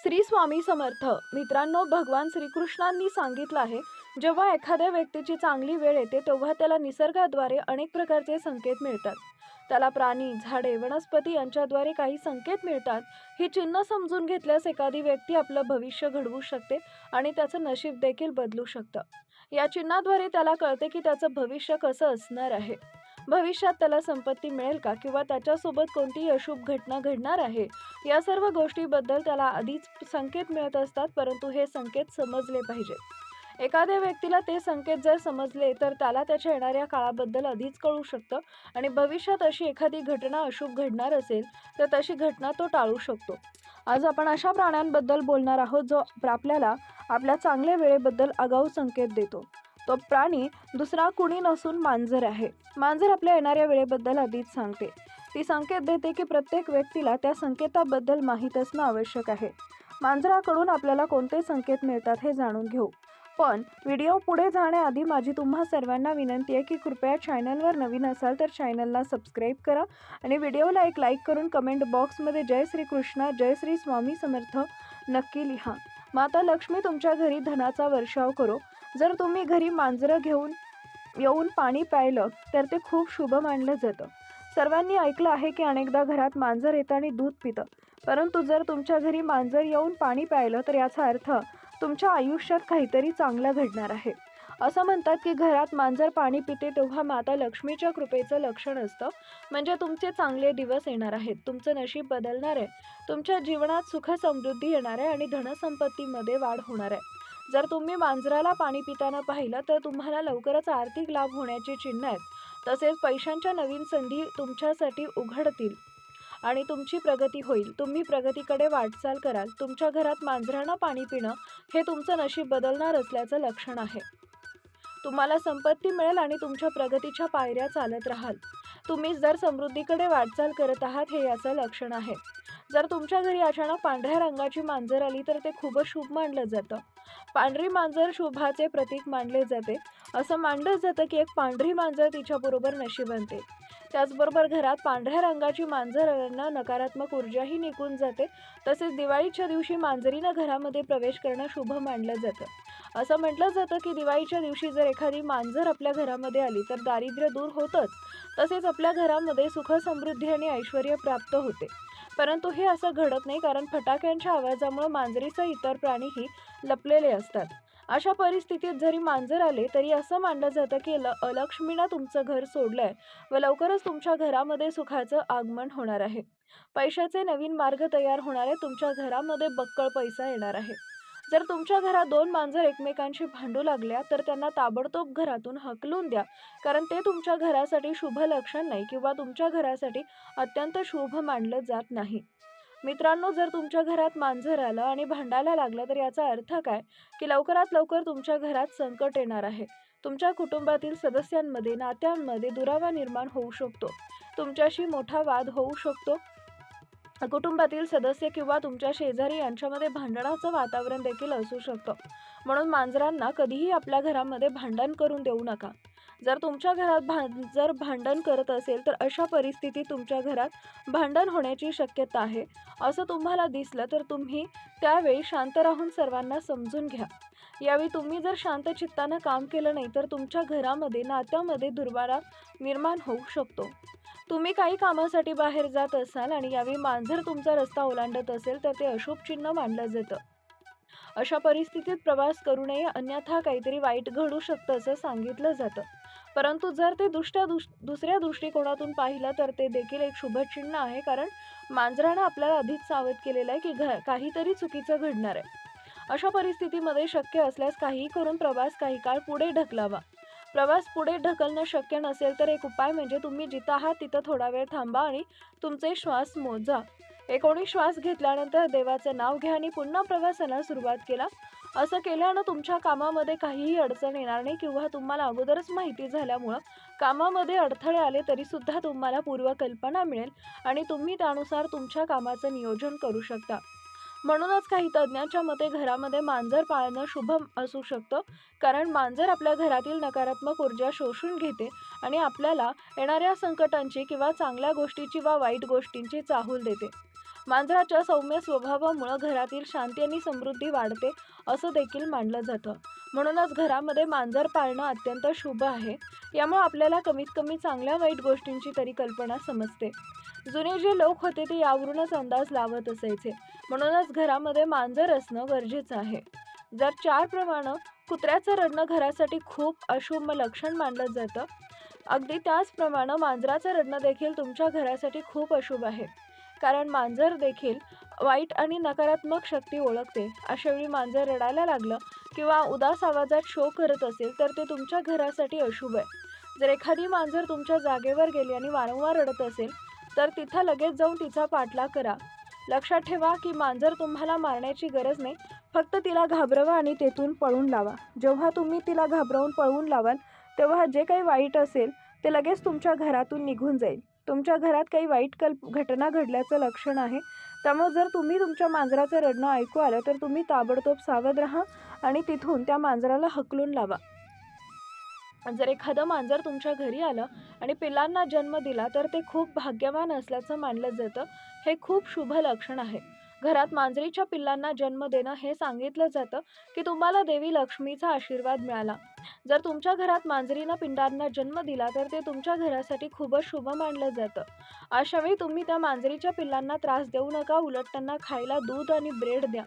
श्री स्वामी समर्थ. मित्रांनो भगवान श्रीकृष्णांनी सांगितलं आहे जेव्हा एखाद्या व्यक्तीची चांगली वेळ येते तेव्हा त्याला निसर्गाद्वारे अनेक प्रकारचे संकेत मिळतात. त्याला प्राणी झाडे वनस्पती यांच्याद्वारे काही संकेत मिळतात. ही चिन्ह समजून घेतल्यास एखादी व्यक्ती आपलं भविष्य घडवू शकते आणि त्याचं नशीब देखील बदलू शकतं. या चिन्हाद्वारे त्याला कळते की त्याचं भविष्य कसं असणार आहे. भविष्यात त्याला संपत्ती मिळेल का? किंवा त्याच्यासोबत कोणतीही अशुभ घटना घडणार आहे? या सर्व गोष्टीबद्दल त्याला आधीच संकेत मिळत असतात परंतु हे संकेत समजले पाहिजेत. एखाद्या व्यक्तीला ते संकेत जर समजले तर त्याला त्याच्या येणाऱ्या काळाबद्दल आधीच कळू शकतं आणि भविष्यात अशी एखादी घटना अशुभ घडणार असेल तर तशी घटना तो टाळू शकतो. आज आपण अशा प्राण्यांबद्दल बोलणार आहोत जो आपल्याला आपल्या चांगल्या वेळेबद्दल आगाऊ संकेत देतो. तो प्राणी दुसरा कुणी नसून मांजर आहे. मांजर आपल्या येणाऱ्या वेळेबद्दल आधीच सांगते. ती संकेत देते की प्रत्येक व्यक्तीला त्या संकेताबद्दल माहीत असणं आवश्यक आहे. मांजराकडून आपल्याला कोणते संकेत मिळतात हे जाणून घेऊ. पण व्हिडिओ पुढे जाण्याआधी माझी तुम्हा सर्वांना विनंती आहे की कृपया चॅनलवर नवीन असाल तर चॅनलला सबस्क्राईब करा आणि व्हिडिओला एक लाईक करून कमेंट बॉक्समध्ये जय श्री कृष्ण जय श्री स्वामी समर्थ नक्की लिहा. माता लक्ष्मी तुमच्या घरी धनाचा वर्षाव करो. जर तुम्ही घरी मांजरं घेऊन येऊन पाणी प्यायलं तर ते खूप शुभ मानलं जातं. सर्वांनी ऐकलं आहे की अनेकदा घरात मांजर येतं आणि दूध पितं. परंतु जर तुमच्या घरी मांजर येऊन पाणी प्यायलं तर याचा अर्थ तुमच्या आयुष्यात काहीतरी चांगलं घडणार आहे. असं म्हणतात की घरात मांजर पाणी पिते तेव्हा माता लक्ष्मीच्या कृपेचं लक्षण असतं. म्हणजे तुमचे चांगले दिवस येणार आहेत. तुमचं नशीब बदलणार आहे. तुमच्या जीवनात सुख समृद्धी येणार आहे आणि धनसंपत्तीमध्ये वाढ होणार आहे. जर तुम्ही मांजराला पाणी पिताना पाहिलं तर तुम्हाला लवकरच आर्थिक लाभ होण्याची चिन्ह आहेत. तसेच पैशांच्या नवीन संधी तुमच्यासाठी उघडतील आणि तुमची प्रगती होईल. तुम्ही प्रगतीकडे वाटचाल कराल. तुमच्या घरात मांजरांना पाणी पिणं हे तुमचं नशीब बदलणार असल्याचं लक्षण आहे. तुम्हाला संपत्ती मिळेल आणि तुमच्या प्रगतीच्या पायऱ्या चालत राहाल. तुम्ही जर समृद्धीकडे वाटचाल करत आहात हे याचं लक्षण आहे. जर तुमच्या घरी अचानक पांढऱ्या रंगाची मांजर आली तर ते खूपच शुभ मानलं जातं. पांढरी मांजर शुभाचे प्रतीक मानले जाते. असं मानलं जातं की एक पांढरी मांजर तिच्याबरोबर नशीब बनते. त्याचबरोबर घरात पांढऱ्या रंगाची मांजर आल्यानं नकारात्मक ऊर्जाही निघून जाते. तसेच दिवाळीच्या दिवशी मांजरीनं घरामध्ये प्रवेश करणं शुभ मानलं जातं. असं म्हटलं जातं की दिवाळीच्या दिवशी जर एखादी मांजर आपल्या घरामध्ये आली तर दारिद्र्य दूर होतंच. तसेच आपल्या घरामध्ये सुख समृद्धी आणि ऐश्वर प्राप्त होते. परंतु हे असं घडत नाही कारण फटाक्यांच्या आवाजामुळे मांजरीसह इतर प्राणीही लपलेले असतात. अशा परिस्थितीत जरी मांजर आले तरी असं मानलं जातं की ल अलक्ष्मीनं तुमचं घर सोडलंय व लवकरच तुमच्या घरामध्ये सुखाचं आगमन होणार आहे. पैशाचे नवीन मार्ग तयार होणार आहे तुमच्या घरामध्ये बक्कळ पैसा येणार आहे. जर तुमच्या घरात दोन मांजर एकमेकांशी भांडू लागल्या तर त्यांना ताबडतोब घरातून हकलून द्या कारण ते तुमच्या घरासाठी शुभ लक्षण नाही किंवा तुमच्या घरासाठी अत्यंत शुभ मानलं जात नाही. मित्रांनो जर तुमच्या घरात मांजर आलं आणि भांडायला लागलं तर याचा अर्थ काय? की लवकरात लवकर तुमच्या घरात संकट येणार आहे. तुमच्या कुटुंबातील सदस्यांमध्ये नात्यांमध्ये दुरावा निर्माण होऊ शकतो. तुमच्याशी मोठा वाद होऊ शकतो. कुटुंबातील सदस्य किंवा तुमच्या शेजारी यांच्यामध्ये भांडणाचं वातावरण देखील असू शकतं. म्हणून मांजरांना कधीही आपल्या घरामध्ये भांडण करून देऊ नका. जर तुमच्या घरात भां जर भांडण करत असेल तर अशा परिस्थितीत तुमच्या घरात भांडण होण्याची शक्यता आहे. असं तुम्हाला दिसलं तर तुम्ही त्यावेळी शांत राहून सर्वांना समजून घ्या. यावेळी तुम्ही जर शांत चित्तानं काम केलं नाही तर तुमच्या घरामध्ये नात्यामध्ये दुर्बारा निर्माण होऊ शकतो. तुम्ही काही कामासाठी बाहेर जात असाल आणि यावेळी मांजर तुमचा रस्ता ओलांडत असेल तर ते अशुभ चिन्ह मानलं जातं. अशा परिस्थितीत प्रवास करू नये अन्यथा काहीतरी वाईट घडू शकतं असं सांगितलं जातं. परंतु जर ते दुष्ट्या दुस दुसऱ्या दृष्टिकोनातून पाहिलं तर ते देखील एक शुभचिन्ह आहे कारण मांजरानं आपल्याला आधीच सावध केलेलं आहे की घ काहीतरी चुकीचं घडणार आहे. अशा परिस्थितीमध्ये शक्य असल्यास काहीही करून प्रवास काही काळ पुढे ढकलावा. प्रवास पुढे ढकलणं शक्य नसेल तर एक उपाय म्हणजे तुम्ही जिथं आहात तिथं थोडा वेळ थांबा आणि तुमचे श्वास मोजा. एकोणीस श्वास घेतल्यानंतर देवाचं नाव घ्या आणि पुन्हा प्रवासाला सुरुवात केला. असं केल्यानं तुमच्या कामामध्ये काहीही अडचण येणार नाही किंवा तुम्हाला अगोदरच माहिती झाल्यामुळं कामामध्ये अडथळे आले तरी सुद्धा तुम्हाला पूर्वकल्पना मिळेल आणि तुम्ही त्यानुसार तुमच्या कामाचं नियोजन करू शकता. म्हणूनच काही तज्ज्ञांच्या मते घरामध्ये मांजर पाळणं शुभ असू शकतं कारण मांजर आपल्या घरातील नकारात्मक ऊर्जा शोषून घेते आणि आपल्याला येणाऱ्या संकटांची किंवा चांगल्या गोष्टीची वा वाईट गोष्टींची चाहूल देते. मांजराच्या सौम्य स्वभावामुळं घरातील शांती आणि समृद्धी वाढते असं देखील मानलं जातं. म्हणूनच घरामध्ये मांजर पाळणं अत्यंत शुभ आहे. यामुळे आपल्याला कमीत कमी चांगल्या वाईट गोष्टींची तरी कल्पना समजते. जुने जे लोक होते ते यावरूनच अंदाज लावत असायचे. म्हणूनच घरामध्ये मांजर असणं गरजेचं आहे. जर चार प्रमाणे कुत्र्याचं रडणं घरासाठी खूप अशुभ लक्षण मानलं जातं अगदी त्याचप्रमाणे मांजराचं रडणं देखील तुमच्या घरासाठी खूप अशुभ आहे. कारण मांजर देखील वाईट आणि नकारात्मक शक्ती ओळखते. अशावेळी मांजर रडायला लागलं किंवा उदास आवाजात शो करत असेल तर ते तुमच्या घरासाठी अशुभ आहे. जर एखादी मांजर तुमच्या जागेवर गेली आणि वारंवार रडत असेल तर तिथं लगेच जाऊन तिचा पाठलाग करा. लक्षात ठेवा की मांजर तुम्हाला मारण्याची गरज नाही फक्त तिला घाबरवा आणि तेथून पळून लावा. जेव्हा तुम्ही तिला घाबरवून पळवून लावाल तेव्हा जे काही वाईट असेल ते लगेच तुमच्या घरातून निघून जाईल. तुमच्या घरात काही वाईट कल्प घटना घडल्याचं लक्षण आहे. त्यामुळे जर तुम्ही तुमच्या मांजराचं रडणं ऐकू आलं तर तुम्ही ताबडतोब सावध राहा आणि तिथून त्या मांजराला हकलून लावा. जर एखादं मांजर तुमच्या घरी आलं आणि पिलांना जन्म दिला तर ते खूप भाग्यवान असल्याचं मानलं जातं. हे खूप शुभ लक्षण आहे. घरात मांजरीच्या पिल्लांना जन्म देणं हे सांगितलं जातं की तुम्हाला देवी लक्ष्मीचा आशीर्वाद मिळाला. जर तुमच्या घरात मांजरीनं पिंडांना जन्म दिला तर ते तुमच्या घरासाठी खूपच शुभ मानलं जातं. अशावेळी तुम्ही त्या मांजरीच्या पिल्लांना त्रास देऊ नका उलट त्यांना खायला दूध आणि ब्रेड द्या.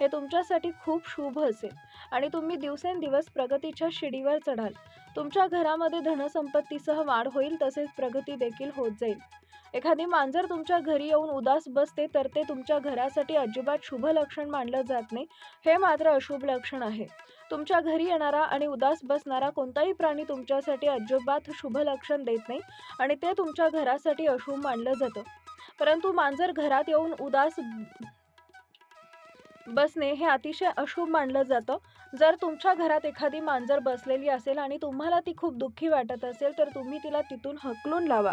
हे तुमच्यासाठी खूप शुभ असेल. आणि तुम्ही दिवसेंदिवस प्रगतीच्या शिडीवर चढाल. तुमच्या घरामध्ये धनसंपत्तीसह वाढ होईल तसेच प्रगती देखील होत जाईल. एखादी मांजर तुमच्या घरी येऊन उदास बसते तर ते तुमच्या घरासाठी अजिबात शुभ लक्षण मानलं जात नाही. हे मात्र अशुभ लक्षण आहे. तुमच्या घरी येणारा आणि उदास बसणारा कोणताही प्राणी तुमच्यासाठी अजिबात शुभ लक्षण देत नाही आणि ते तुमच्या घरासाठी अशुभ मानलं जातं. परंतु मांजर घरात येऊन उदास बसणे हे अतिशय अशुभ मानलं जातं. जर तुमच्या घरात एखादी मांजर बसलेली असेल आणि तुम्हाला ती खूप दुःखी वाटत असेल तर तुम्ही तिला तिथून हकलून लावा.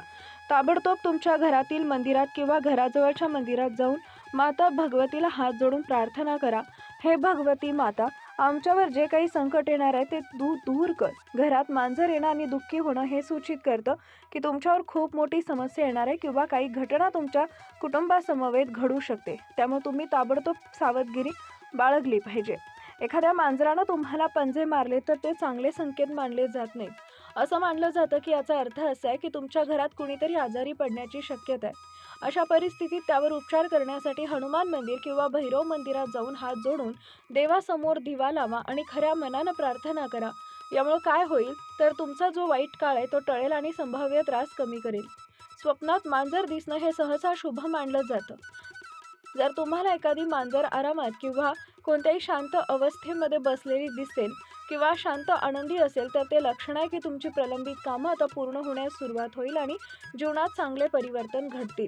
ताबडतोब तुमच्या घरातील मंदिरात किंवा घराजवळच्या मंदिरात जाऊन माता भगवतीला हात जोडून प्रार्थना करा. हे भगवती माता आमच्यावर जे काही संकट येणार आहे ते दूर दूर कर. घरात मांजर येणं आणि दुःखी होणं हे सूचित करतं की तुमच्यावर खूप मोठी समस्या येणार आहे किंवा काही घटना तुमच्या कुटुंबासमवेत घडू शकते. त्यामुळे तुम्ही ताबडतोब सावधगिरी बाळगली पाहिजे. एखाद्या मांजरानं तुम्हाला पंजे मारले तर ते चांगले संकेत मानले जात नाहीत. असं मानलं जातं की याचा अर्थ असा आहे की तुमच्या घरात कुणीतरी आजारी पडण्याची शक्यता आहे. अशा परिस्थितीत त्यावर उपचार करण्यासाठी हनुमान मंदिर किंवा भैरव मंदिरात जाऊन हात जोडून देवासमोर दिवा लावा आणि खऱ्या मनानं प्रार्थना करा. यामुळं काय होईल? तर तुमचा जो वाईट काळ आहे तो टळेल आणि संभाव्य त्रास कमी करेल. स्वप्नात मांजर दिसणं हे सहसा शुभ मानलं जातं. जर तुम्हाला एखादी मांजर आरामात किंवा कोणत्याही शांत अवस्थेमध्ये बसलेली दिसेल किंवा शांत आनंदी असेल तर ते लक्षण आहे की तुमची प्रलंबित कामं आता पूर्ण होण्यास सुरुवात होईल आणि जीवनात चांगले परिवर्तन घडतील.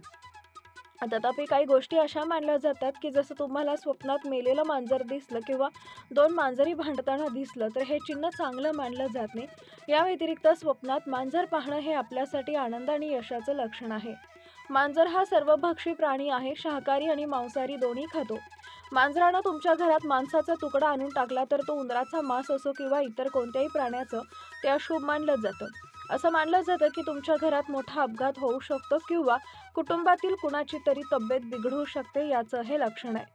तथापि काही गोष्टी अशा मानल्या जातात की जसं तुम्हाला स्वप्नात मेलेलं मांजर दिसलं किंवा दोन मांजरी भांडताना दिसलं तर हे चिन्ह चांगलं मानलं जात नाही. या व्यतिरिक्त स्वप्नात मांजर पाहणं हे आपल्यासाठी आनंद आणि यशाचं लक्षण आहे. मांजर हा सर्वभक्षी प्राणी आहे शाकाहारी आणि मांसाहारी दोन्ही खातो. मांजरानं तुमच्या घरात मांसाचा तुकडा आणून टाकला तर तो उंदराचा मांस असो किंवा इतर कोणत्याही प्राण्याचं ते अशुभ मानलं जातं. असं मानलं जातं की तुमच्या घरात मोठा अपघात होऊ शकतो किंवा कुटुंबातील कुणाची तरी तब्येत बिघडू शकते याचं हे लक्षण आहे.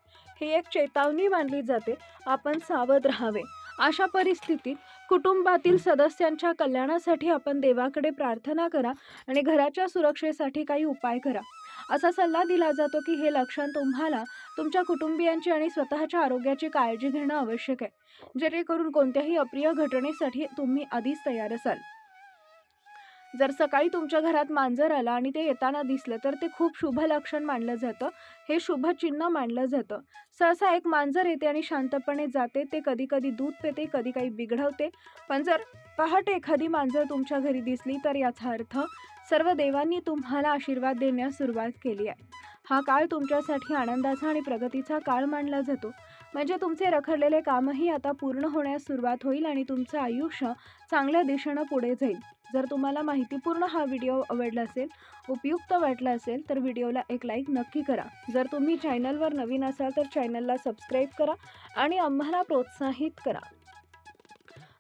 ही एक चेतावणी मानली जाते. आपण सावध राहावे. अशा परिस्थितीत कुटुंबातील सदस्यांच्या कल्याणासाठी आपण देवाकडे प्रार्थना करा आणि घराच्या सुरक्षेसाठी काही उपाय करा. असा सल्ला दिला जातो की हे लक्षण तुम्हाला तुमच्या कुटुंबियांची आणि स्वतःच्या आरोग्याची काळजी घेणं आवश्यक आहे. जेणेकरून कोणत्याही अप्रिय घटनेसाठी तुम्ही आधीच तयार असाल. जर सकाळी तुमच्या घरात मांजर आला आणि ते येताना दिसलं तर ते खूप शुभ लक्षण मानलं जातं. हे शुभ चिन्ह मानलं जातं. सहसा एक मांजर येते आणि शांतपणे जाते. ते कधी कधी दूध पेते कधी काही बिघडवते. पण जर पहाटे एखादी मांजर तुमच्या घरी दिसली तर याचा अर्थ सर्व देवांनी तुम्हाला आशीर्वाद देण्यास सुरुवात केली आहे. हा काळ तुमच्यासाठी आनंदाचा आणि प्रगतीचा काळ मानला जातो. म्हणजे तुमचे रखडलेले कामही आता पूर्ण होण्यास सुरुवात होईल आणि तुमचं आयुष्य चांगल्या दिशेनं पुढे जाईल. जर तुम्हाला माहितीपूर्ण हा व्हिडिओ आवडला असेल उपयुक्त वाटला असेल तर व्हिडिओला एक लाईक नक्की करा. जर तुम्ही चॅनलवर नवीन असाल तर चॅनलला सबस्क्राईब करा आणि आम्हाला प्रोत्साहित करा.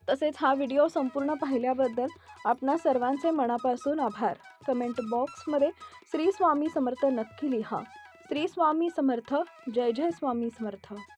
तसेच हा व्हिडिओ संपूर्ण पाहिल्याबद्दल आपणा सर्वांचे मनापासून आभार. कमेंट बॉक्समध्ये श्री स्वामी समर्थ नक्की लिहा. श्री स्वामी समर्थ जय जय स्वामी समर्थ.